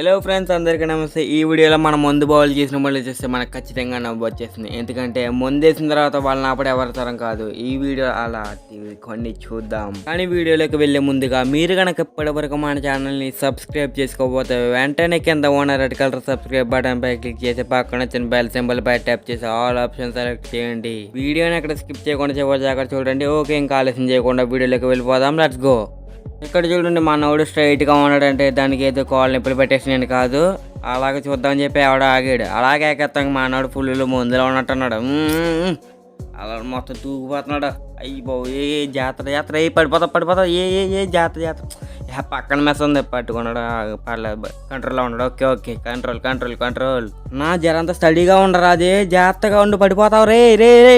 Hello friends అందరికీ నమస్తే. ఈ వీడియోలో మనం ముందు బౌల్ చేసిన వాళ్ళు చేస్తే మనకు ఖచ్చితంగా నవ్వు వచ్చేస్తుంది ఎందుకంటే ముందేసిన తర్వాత వాళ్ళని ఆపడం ఎవరి తరం కాదు. ఈ వీడియో అలా కొన్ని చూద్దాం. కానీ వీడియోలోకి వెళ్ళే ముందుగా మీరు కనుక ఇప్పటివరకు మన ఛానల్ని సబ్స్క్రైబ్ చేసుకోకపోతే వెంటనే కింద ఉన్న రెడ్ కలర్ సబ్స్క్రైబ్ బటన్ పై క్లిక్ చేసి పక్కన వచ్చిన బెల్ సింబల్ పై ట్యాప్ చేసి ఆల్ ఆప్షన్ సెలెక్ట్ చేయండి. వీడియోని అక్కడ స్కిప్ చేయకుండా చివరి అక్కడ చూడండి. ఓకే ఇంకా ఆలస్యం చేయకుండా వీడియోలోకి వెళ్ళిపోదాం. లెట్స్ గో ఇక్కడ చూడండి మా స్ట్రైట్గా ఉన్నాడంటే దానికి ఏదో కాళ్ళు నిప్పులు పెట్టేసి నేను కాదు. అలాగే చూద్దామని చెప్పి ఆవిడ ఆగాడు. అలాగే ఏకేస్తాం మా నాడు ఫుల్లు ముందులో ఉన్నట్టున్నాడు. అలా మొత్తం తూగిపోతున్నాడు. అయ్యి బాబు ఏ జాతర జాతర ఏ పడిపోతా పడిపోతా ఏ ఏ ఏ జాతర జాతర. ఏ పక్కన మెస్ ఉంది పట్టుకున్నాడు పర్లేదు కంట్రోల్లో ఉన్నాడు. Okay okay control control control నా జరంతా స్టడీగా ఉండరా అదే జాగ్రత్తగా ఉండి పడిపోతావు రే రే రే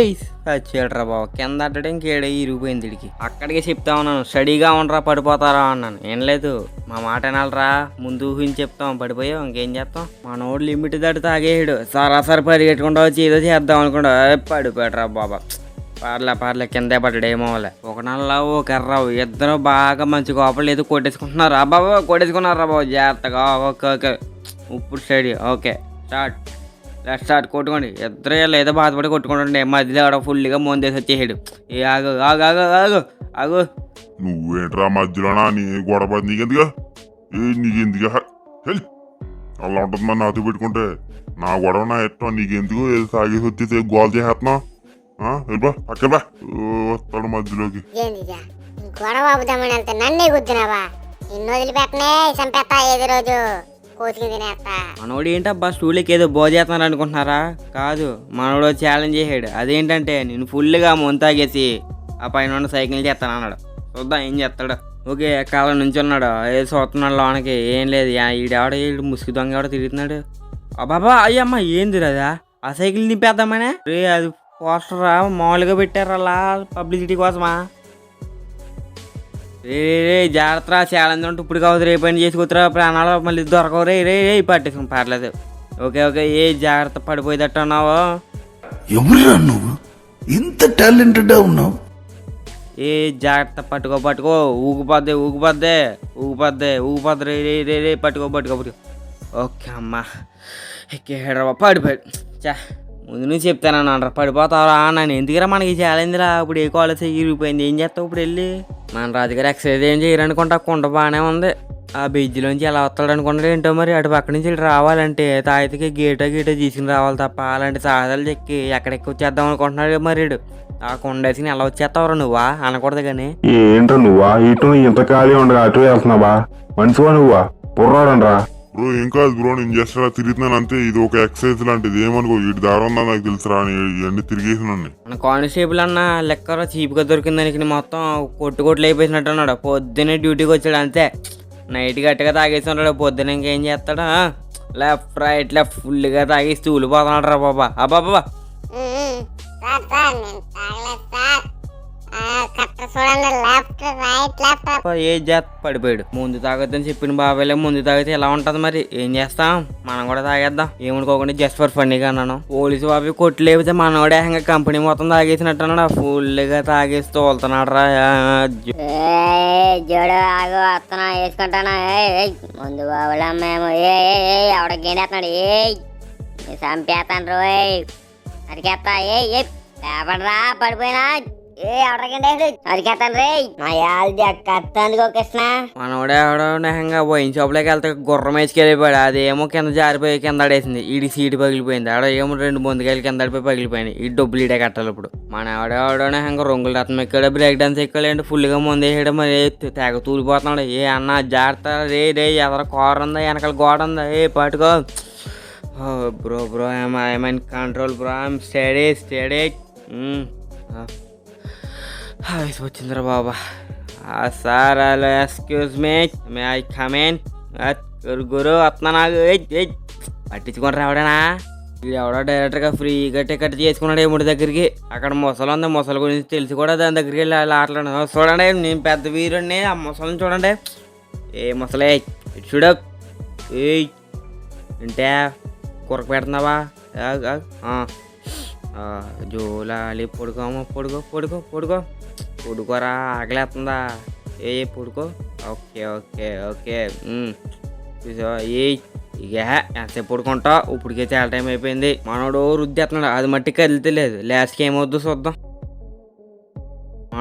వచ్చాడురా బాబు కింద అడ్డడం ఇంకేడ ఇరిగిపోయింది ఇడికి. అక్కడికే చెప్తా ఉన్నాను స్టడీగా ఉండరా పడిపోతారా అన్నాను. ఏం లేదు మా మాట వినాలరా. ముందు ఊహించి చెప్తాం పడిపోయావు ఇంకేం చేస్తాం? మనోడు లిమిట్ దాటి తాగేయడు సరాసరి పరిగెట్టుకుంటా వచ్చి ఏదో చేద్దాం అనుకుంటా పడిపోయాడురా బాబా. పర్లే పర్లే కిందే పడ్డాడు ఏమోలే ఒక నల్ల ఓ కర్రావు ఇద్దరు బాగా మంచి కోపలు ఏదో కొట్టేసుకుంటున్నారు? అబ్బాబా కొట్టేసుకున్నారు బాబు? జాగ్రత్తగా ఓకే ఓకే. ఇప్పుడు steady okay. Start. Let start కొట్టుకోండి. ఇద్దరు ఏదో బాధపడి కొట్టుకుంటుండే. మధ్యలో ఆడ ఫుల్గా ముందేసి వచ్చేసాడు. ఏ ఆగు ఆగు ఆగు ఆగు ఆగు. నువ్వేంట్రా మధ్యలోనా? నీ గొడవ నీకెందుగా ఏ నీకెందుగా హెల్. అలా ఉంటుంది మరి నాతో పెట్టుకుంటే. నా గొడవ నా ఎట్టం నీకెందుకు? ఏదో తాగేసి వచ్చేసి గోల్ చేసేస్తున్నావు వెళ్ళిపా పక్కన బా ఓ, వస్తాడు మధ్యలోకి. గొడవ ఆపుదామని వెళ్తే నన్నే గుద్దినావా? నిన్ను వదిలిపెట్టనే చంపేస్తా ఏది రోజు? కోసుకుని తినేస్తా. మనోడు ఏంటబ్బా స్టూల్కి ఏదో బో అనుకుంటున్నారా కాదు మనోడు ఛాలెంజ్ చేసాడు అదేంటంటే నేను ఫుల్గా ముంతాగేసి ఆ పైన ఉన్న సైకిల్ చేస్తాను అన్నాడు చూద్దాం ఏం చేస్తాడు. ఓకే కాలం నుంచి ఉన్నాడు. ఏ చూస్తున్నాడు లోనకి? ఏం లేదు. యా- ఈడెవడ ఈడు ముసుగు దొంగ ఎవడ తిరుగుతున్నాడు. అబ్బాబా అయ్యమ్మ ఏంది రాదా ఆ సైకిల్ నింపేద్దామనే? రే అది పోస్టరా? మామూలుగా పెట్టారు అలా పబ్లిసిటీ కోసమా? రే జాగ్రత్త ఛాలెంజ్ ఉంటే ఇప్పుడు కావద్దు రేపు పని చేసుకుతురా ప్రాణాలు మళ్ళీ దొరకవు. రే రే రే పట్టేసుకుని పర్లేదు. ఓకే ఓకే ఏ జాగ్రత్త పడిపోయేటట్టు ఉన్నావు? ఎవరురా నువ్వు? ఇంత టాలెంటెడ్ ఉన్నావు. ఏ జాగ్రత్త పట్టుకో పట్టుకో ఊగిపోద్ది ఊగిపోద్ది ఊగిపోద్ది ఊగిపోద్ది రే రే రే రే పట్టుకో పట్టుకో పట్టుకో. ఓకే అమ్మా. ఎక్కేడరా పడిపోయాడు చా ముందు నుంచి చెప్తాను అంటారు పడిపోతావరా నన్ను ఎందుకురా మనకి ఛాలెంజ్ రా? ఇప్పుడు ఏ కాలేజ్ ఇరిగిపోయింది? ఏం చేస్తావు ఇప్పుడు వెళ్ళి? మన రాజుగారు ఎక్సర్సైజ్ ఏం చేయరనుకుంటా కుండ బాగానే ఉంది. ఆ బ్రిడ్జిలోంచి ఎలా వస్తాడు అనుకుంటాడు ఏంటో మరి అటు పక్క నుంచి ఇటు రావాలంటే తాయితకి గేట గీట తీసుకుని రావాలి తప్ప అలాంటి సాధనలు చెక్కి ఎక్కడెక్కి వచ్చేద్దాం అనుకుంటున్నాడు మరి ఆ కొండ వేసుకుని ఎలా వచ్చేస్తావురా నువ్వా? అనకూడదు కానీ ఏంటో నువ్వా? ఇటు ఇంత ఖాళీ ఉండగా అటు వెళ్తున్నావా మనిషివా నువ్వా? పుర్రాడండ్రా బ్రో ఏం కాదు బ్రో నేను జస్ట్ అలా తిరుగుతున్నాను అంతే. ఇది ఒక ఎక్సర్సైజ్ లాంటిది. ఏమనుకో ఇటు దారి ఉందా నాకు తెలుసురా అని ఇవన్నీ తిరిగేసినండి మన కానిస్టేబుల్ అన్న లెక్కర చీప్గా దొరికిందానికి మొత్తం కొట్టు కొట్లు అయిపోయినట్టు ఉన్నాడు. పొద్దున్నే డ్యూటీకి వచ్చాడు అంతే. నైట్ గట్టిగా తాగేసి ఉన్నాడు. పొద్దున ఇంకేం చేస్తాడు? లెఫ్ట్ రైట్ లెఫ్ట్ ఫుల్గా తాగేసి తూలిపోతున్నాడు రా బాబా. అబ్బాబా ఏ జాత్ పడిపోయాడు. ముందు తాగొద్దని చెప్పిన బాబాయ్లే ముందు తాగితే ఎలా ఉంటది మరి? ఏం చేస్తాం? మనం కూడా తాగేద్దాం. ఏమనుకోకుండా జస్ట్ ఫర్ ఫన్నీగా అన్నాను. పోలీసు బాబు కొట్టు లేకపోతే మనోడే ఇంకా కంపెనీ మొత్తం తాగేసినట్టు అన్నాడు. ఫుల్గా తాగేసి తోలుతున్నాడు రా. జోడు ఆగు వస్తున్నా వేసుకుంటానా? ఏయ్, ఏయ్, ముందు బాబులా మేము ఏ ఎవడ గేడేస్తున్నాడు? ఏ చంపేస్తాను రోయ్. అరికేస్తా ఏ ఏ పేపర్రా పడిపోయినా. ఏ ఎవడకండి అరికేస్తాను రే మా కృష్ణ. ఎవడో నెహంగా షాప్లోకి వెళ్తే గుర్రం వేసుకెళ్ళిపోయాడు. అదేమో కింద జారిపోయి కింద ఆడేసింది. ఈడి సీటు పగిలిపోయింది. ఆడ ఏమో రెండు బొందుకాయలు కింద ఆడిపోయి పగిలిపోయినాయి. ఈ డబ్బులు ఇడే కట్టాలి ఇప్పుడు. మన ఎవడెవడో నెహంగా రంగుల రత్నం ఎక్కాడు బ్రేక్ డాన్స్ ఎక్కాడు ఫుల్గా ముందు వేసాడు మరి తెగ తూలిపోతున్నాడు. ఏ అన్న జాగ్రత్త. రే రే ఎదర కూర ఉందా? వెనకాల గోడ ఉందా? ఏ పట్టుకో. Bro bro I control bro. I'm steady steady వయసు వచ్చిందిరా బాబా సార్ అలా excuse me may I come in గురు గురు వస్తున్నా నాకు ఏయ్, పట్టించుకొని రావడనా? వీడు ఎవడో డైరెక్టర్గా ఫ్రీగా టికెట్ చేసుకున్నాడు ఏముడి దగ్గరికి. అక్కడ ముసలు ఉంది ముసలి గురించి తెలిసి కూడా దాని దగ్గరికి వెళ్ళి అలా ఆటలాడు చూడండి నేను పెద్ద వీరుణ్ణి ఆ ముసలిని చూడండి. ఏ ముసలే ఇటు చూడ. ఏయ్ అంటే కురక పెడుతున్నావా? ఆ, జోలాలి పొడుకోమో పొడుకో పొడుకో పొడుకో పొడుకోరా ఆకలేస్తుందా ఏ పొడుకో. Okay okay okay. చూసావా ఏ ఇక ఎంతసేపు పడుకుంటా ఇప్పటికే చాలా టైం అయిపోయింది. మనోడు రుద్దేస్తున్నాడు అది మట్టి కదిలితలేదు లాస్ట్కి ఏమవుద్దో చూద్దాం.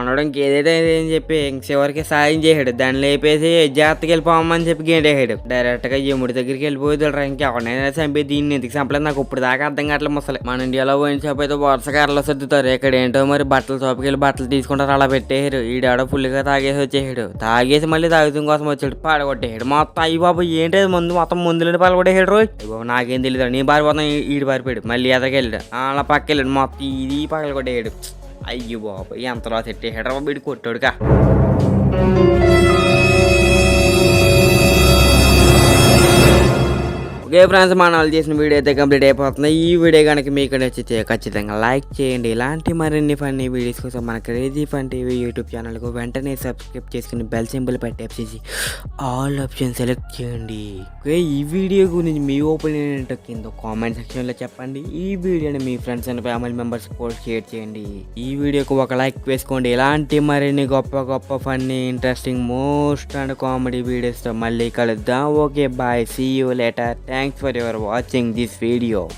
మనోడు ఇంకేదైతే అని చెప్పి ఇంక చివరికి సాయం చేసాడు దాన్ని లేపేసి జాగ్రత్తగా వెళ్ళిపోమని చెప్పి గేటేసాడు డైరెక్ట్గా యముడి దగ్గరికి వెళ్ళిపోయాడు ఇంకెవరినైనా చంపి దీన్ని ఎందుకు చంపలేదు? నాకు ఇప్పుడు దాకా అర్థం కావట్లేదు ముసలి. మన ఇండియాలో పోయిన షాప్ అయితే వరుస కార్లో సర్దుతారు. ఇక్కడ ఏంటో మరి బట్టల షాప్కి వెళ్ళి బట్టలు తీసుకుంటారు అలా పెట్టేశారు. ఈడాడ ఫుల్గా తాగేసి వచ్చేసాడు తాగేసి మళ్ళీ తాగుతుంది కోసం వచ్చాడు. పాడగొట్టేసాడు మొత్తం అయ్యి బాబు ఏంటి ముందు? మొత్తం ముందులోనే పాల్గొట్టేసాడు రోజు బాబు నాకేం తెలియదు నీ బారిపోతాం ఈడు పారిపోయాడు మళ్ళీ ఎదకెళ్ళాడు అలా పక్క వెళ్ళాడు మొత్తం ఇది పగల అయ్యో బాబు ఎంతలో సెట్టేసాడు బాబు వీడు కొట్టాడుగా. ఓకే ఫ్రెండ్స్ మన వాళ్ళు చేసిన వీడియో అయితే కంప్లీట్ అయిపోతుంది. ఈ వీడియో కనుక మీకు నచ్చితే ఖచ్చితంగా లైక్ చేయండి. ఇలాంటి మరిన్ని ఫన్నీ వీడియోస్ కోసం మన క్రేజీ ఫన్ టీవీ యూట్యూబ్ ఛానల్కు వెంటనే సబ్స్క్రైబ్ చేసుకుని బెల్ సింబల్ పెట్టేసి ఆల్ ఆప్షన్ సెలెక్ట్ చేయండి. ఓకే ఈ వీడియో గురించి మీ ఒపీనియన్ ఏంటో కింద కామెంట్ సెక్షన్లో చెప్పండి. ఈ వీడియోని మీ ఫ్రెండ్స్ అండ్ ఫ్యామిలీ మెంబర్స్ కూడా షేర్ చేయండి. ఈ వీడియోకి ఒక లైక్ వేసుకోండి. ఇలాంటి మరిన్ని గొప్ప గొప్ప funny interesting most and comedy వీడియోస్తో మళ్ళీ కలుద్దాం. Okay bye see you later Thanks for your watching this video.